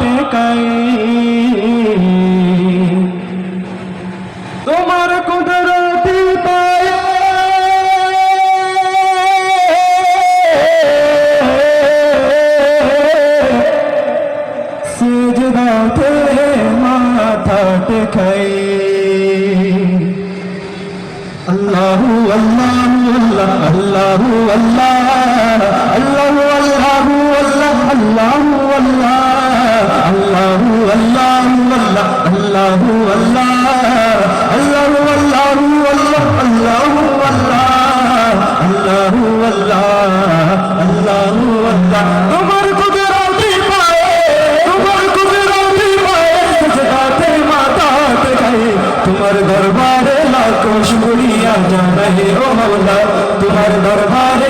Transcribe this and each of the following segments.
তাকাই তোমার কুদরতি পায়ে সিজদাতে মাথা টেকাই। আল্লাহু আল্লাহ আল্লাহু আল্লাহ আল্লাহু। আল্লাহু, আল্লাহ আল্লাহু আল্লাহ আল্লাহু আল্লাহু, আল্লাহ আল্লাহু আল্লাহ আল্লাহু আল্লাহ আল্লাহু। তোমার কুদরতি পায়ে, তোমার কুদরতি পায়ে সজদাতে মাথা টেকাই তোমার দরবারে লাখো শুকরিয়া জানাই ও মাওলা, তোমার দরবারে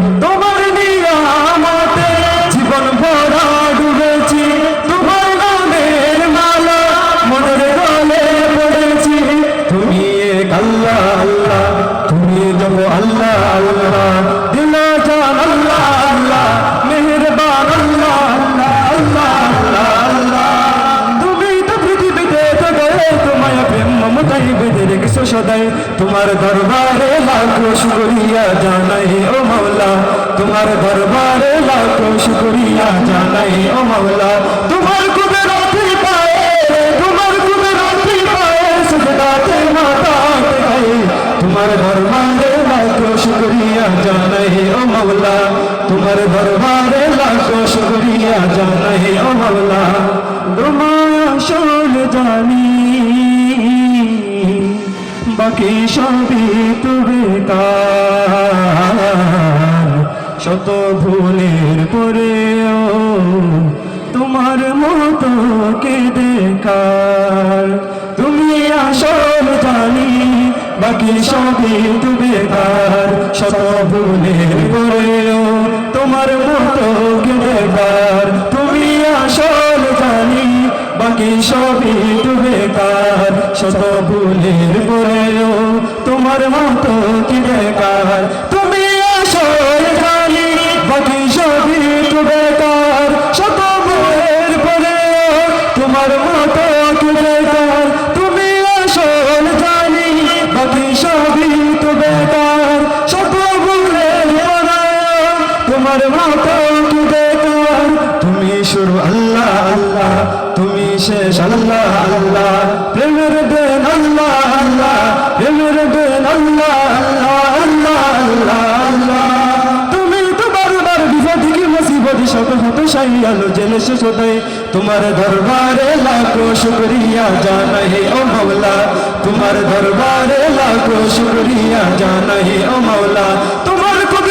মমতাই বেঁধে রেখেছো সদাই। তোমার দরবারে লাখো শুকরিয়া জানাই ও মাওলা। তোমার দরবারে লাখো শুকরিয়া জানাই ও মাওলা। তোমার তোমার কুদরতি তোমার লাখো শুকরিয়া জানাই ও মাওলা। তোমার দরবারে লাখো শুকরিয়া জানাই ও মাওলা। তোমায় আসল জানি বাকি সবই তো শত ভুলের পরেও তোমার মতো কে দেখার তুমি আসল জানি, বাকি সবই তো বেকার শত ভুলের পরেও তোমার মতো কে দেখার তুমি আসল বাকি সবই তো বেকার শত ভুলের তোমার মতো কি বেকার? তুমি বাকি সবই তো বেকার শত ভুলের তোমার মতো কি বেকার? তুমি জানি বাকি সবই তো বেকার শত ভুলের তোমার মতো শেষ আল্লাহ আল্লাহ। প্রেমের দেন আল্লাহ আল্লাহ। প্রেমের দেন আল্লাহ আল্লাহ আল্লাহ আল্লাহ। আল্লাহ তুমি তো বারবার বিপদ কি মুসিবত শত শত শাহী আলো জেলে শেষ তোমার দরবারে লাখো শুকরিয়া জানাই ও মাওলা। তোমার দরবারে লাখো শুকরিয়া জানাই ও মাওলা। তোমার কুদরতি